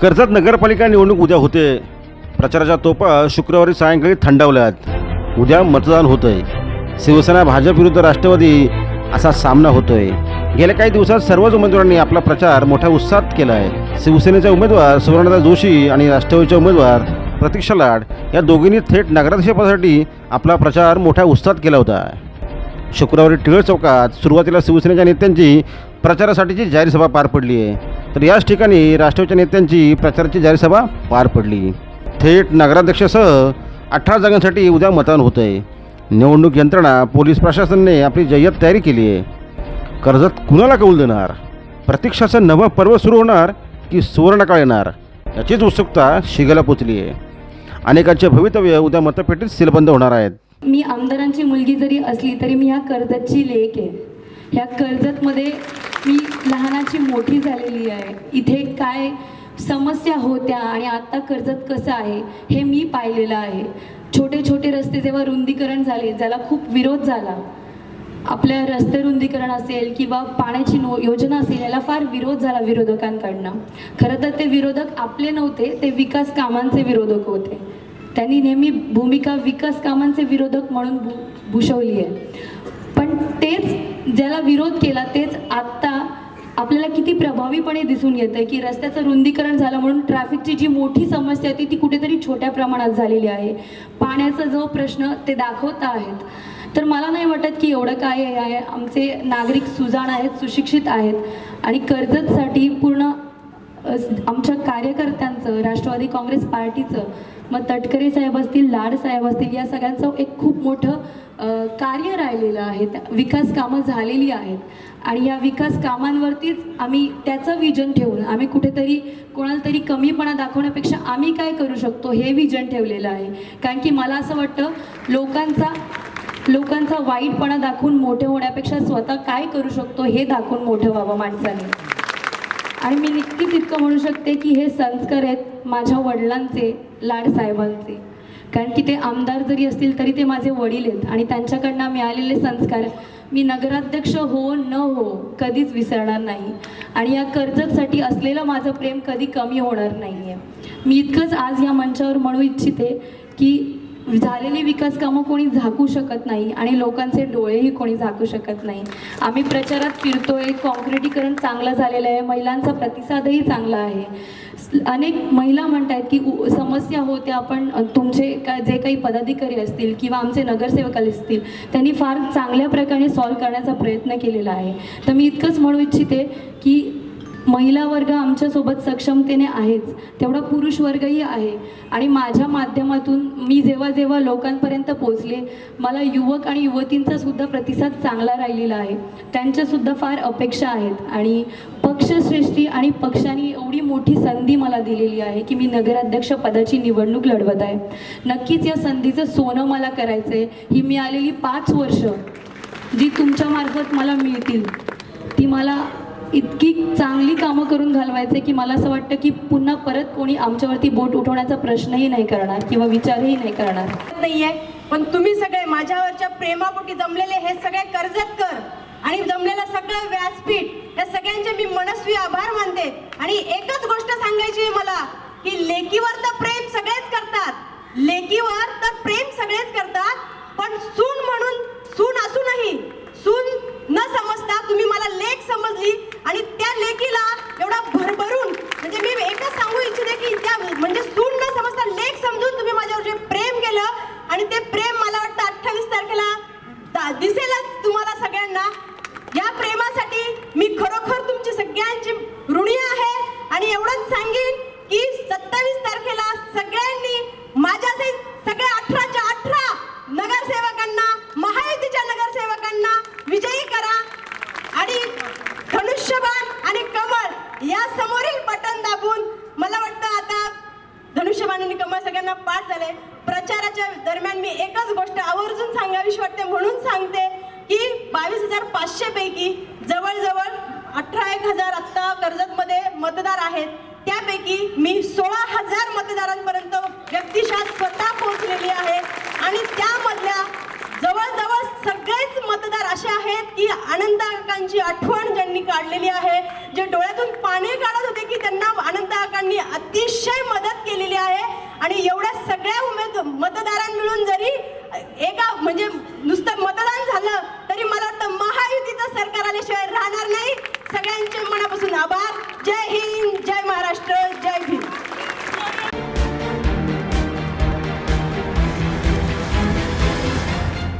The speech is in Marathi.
कर्जत नगरपालिका निवडणूक उद्या होते. प्रचाराच्या तोपा शुक्रवारी सायंकाळी थंडावल्यात. उद्या मतदान होतंय. शिवसेना भाजप विरुद्ध राष्ट्रवादी असा सामना होतोय. गेल्या काही दिवसात सर्वच उमेदवारांनी आपला प्रचार मोठ्या उत्साहात केला आहे शिवसेनेचे उमेदवार सुवर्णदा जोशी आणि राष्ट्रवादीचे उमेदवार प्रतीक्षा लाड या दोघींनी थेट नगराध्यक्षपदासाठी आपला प्रचार मोठ्या उत्साहात केला होता. शुक्रवारी टिळक चौकात सुरुवातीला शिवसेनेच्या नेत्यांची प्रचारासाठीची जाहीर सभा पार पडली आहे. तर याच ठिकाणी राष्ट्रवादीच्या नेत्यांची प्रचाराची जाहीर सभा पार पडली. थेट नगराध्यक्षासह अठरा जागांसाठी उद्या मतदान होतं आहे निवडणूक यंत्रणा पोलीस प्रशासनाने आपली जय्यत तयारी केली आहे. कर्जत कुणाला कौल देणार? प्रतीक्षाचं नवं पर्व सुरू होणार की सुवर्णकाळ येणार? याचीच उत्सुकता शिगेला पोचली आहे. अनेकांचे भवितव्य उद्या मतपेटीत सीलबंद होणार आहेत. मी आमदारांची मुलगी जरी असली तरी मी ह्या कर्जतची लेख आहे. ह्या कर्जतमध्ये मी लहानाची मोठी झालेली आहे. इथे काय समस्या होत्या आणि आत्ता कर्जत कसं आहे हे मी पाहिलेलं आहे. छोटे छोटे रस्ते जेव्हा रुंदीकरण झाले ज्याला खूप विरोध झाला आपल्या रस्ते रुंदीकरण असेल किंवा पाण्याची नो योजना असेल याला फार विरोध झाला विरोधकांकडनं. खरं तर ते विरोधक आपले नव्हते ते विकास कामांचे विरोधक होते. त्यांनी नेहमी भूमिका विकास कामांचे विरोधक म्हणून भू भूषवली आहे. पण तेच ज्याला विरोध केला तेच आत्ता आपल्याला किती प्रभावीपणे दिसून येतं की रस्त्याचं रुंदीकरण झालं म्हणून ट्रॅफिकची जी मोठी समस्या होती ती कुठेतरी छोट्या प्रमाणात झालेली आहे. पाण्याचा जो प्रश्न ते दाखवत आहेत. तर मला नाही वाटत की एवढं काय आहे. आमचे नागरिक सुजाण आहेत सुशिक्षित आहेत आणि कर्जतसाठी पूर्ण आमच्या कार्यकर्त्यांचं राष्ट्रवादी काँग्रेस पार्टीचं मग तटकरे साहेब असतील लाड साहेब असतील या सगळ्यांचं एक खूप मोठं कार्य राहिलेलं आहे. विकास कामं झालेली आहेत. आणि या विकास कामांवरतीच आम्ही त्याचं विजन ठेवून आम्ही कुठेतरी कोणाला तरी कमीपणा दाखवण्यापेक्षा आम्ही काय करू शकतो हे विजन ठेवलेलं आहे. कारण की मला असं वाटतं लोकांचा लोकांचा वाईटपणा दाखवून मोठे होण्यापेक्षा स्वतः काय करू शकतो हे दाखवून मोठं व्हावं माणसाने. आणि मी नक्कीच इतकं म्हणू शकते की हे संस्कार आहेत माझ्या वडिलांचे लाड साहेबांचे. कारण की ते आमदार जरी असतील तरी ते माझे वडील आहेत आणि त्यांच्याकडनं मिळालेले संस्कार मी नगराध्यक्ष हो न हो कधीच विसरणार नाही. आणि या कर्जतसाठी असलेलं माझं प्रेम कधी कमी होणार नाही आहे मी इतकंच आज या मंचावर म्हणू इच्छिते की झालेली विकास कामं कोणी झाकू शकत नाही आणि लोकांचे डोळेही कोणी झाकू शकत नाही. आम्ही प्रचारात फिरतोय कॉन्क्रिटीकरण चांगलं झालेलं आहे महिलांचा प्रतिसादही चांगला आहे. अनेक महिला म्हणत आहेत की उ- समस्या होत्या आपण तुमचे का जे काही पदाधिकारी असतील किंवा आमचे नगरसेवक असतील त्यांनी फार चांगल्या प्रकारे सॉल्व करण्याचा प्रयत्न केलेला आहे. तर मी इतकंच म्हणू इच्छिते की महिला वर्ग आमच्यासोबत सक्षमतेने आहेच. तेवढा पुरुष वर्गही आहे. आणि माझ्या माध्यमातून मी जेव्हा जेव्हा लोकांपर्यंत पोचले मला युवक आणि युवतींचा सुद्धा प्रतिसाद चांगला राहिलेला आहे. त्यांच्यासुद्धा फार अपेक्षा आहेत. आणि पक्षश्रेष्ठी आणि पक्षाने एवढी मोठी संधी मला दिलेली आहे की मी नगराध्यक्ष पदाची निवडणूक लढवत आहे. नक्कीच या संधीचं सोनं मला करायचं आहे ही मिळालेली पाच वर्ष जी तुमच्यामार्फत मला मिळतील ती मला इतकी चांगली कामं करून घालवायचे की मला असं वाटतं की पुन्हा परत कोणी आमच्यावरती बोट उठवण्याचा प्रश्नही नाही करणार किंवा विचारही नाही करणार. नाहीये. पण तुम्ही सगळे माझ्यावरच्या प्रेमापोटी जमलेले हे सगळे कर्जतकर आणि जमलेलं सगळं व्यासपीठ या सगळ्यांचे मी मनस्वी आभार मानते. आणि एकच गोष्ट सांगायची आहे मला की लेकीवर तर प्रेम सगळेच करतात. लेकीवर तर प्रेम सगळेच करतात पण सून म्हणून सून असूनही सून न समजता तुम्ही मला लेख समजली आणि त्या लेकीला एवढा भरभरून म्हणजे मी एकच सांगू इच्छिते की त्या म्हणजे सून न समजता लेख समजून तुम्ही माझ्यावर जे प्रेम केलं आणि ते प्रेम मला वाटतं अठ्ठावीस तारखेला दा- दिसेलच तुम्हाला सगळ्यांना या प्रेमासाठी मी खरोखर तुमची सगळ्यांची ऋणी आहे आणि एवढंच सांगेन की सत्तावीस तारखेला सगळ्यांनी माझ्यासहित सगळ्या अठराच्या अठरा नगरसेवकांना महायुतीच्या नगरसेवकांना विजयी करा आणि धनुष्यबाण आणि कमळ या समोरील बटन दाबून मला वाटतं आता धनुष्यबाण कमळ सगळ्यांना पाठ झाले. प्रचाराच्या दरम्यान मी एकच गोष्ट आवर्जून सांगावीशी वाटते म्हणून सांगते की बावीस हजार पाचशे पैकी जवळजवळ अठरा एक हजार आत्ता कर्जतमध्ये मतदार आहेत. त्यापैकी मी सोळा हजार मतदारांपर्यंत व्यक्तिशः स्वतः पोहोचलेली आहे. आणि त्यामधल्या जवळजवळ सगळेच मतदार असे आहेत की आनंदाकांची आठवण ज्यांनी काढलेली आहे. जे डोळ्यातून पाणी काढत होते की त्यांना आनंदाकांनी अतिशय मदत एका म्हणजे नुसतं मतदान झालं तरी मला वाटतं महायुतीचं सरकार आल्याशिवाय राहणार नाही. सगळ्यांचे मनापासून आभार. जय हिंद.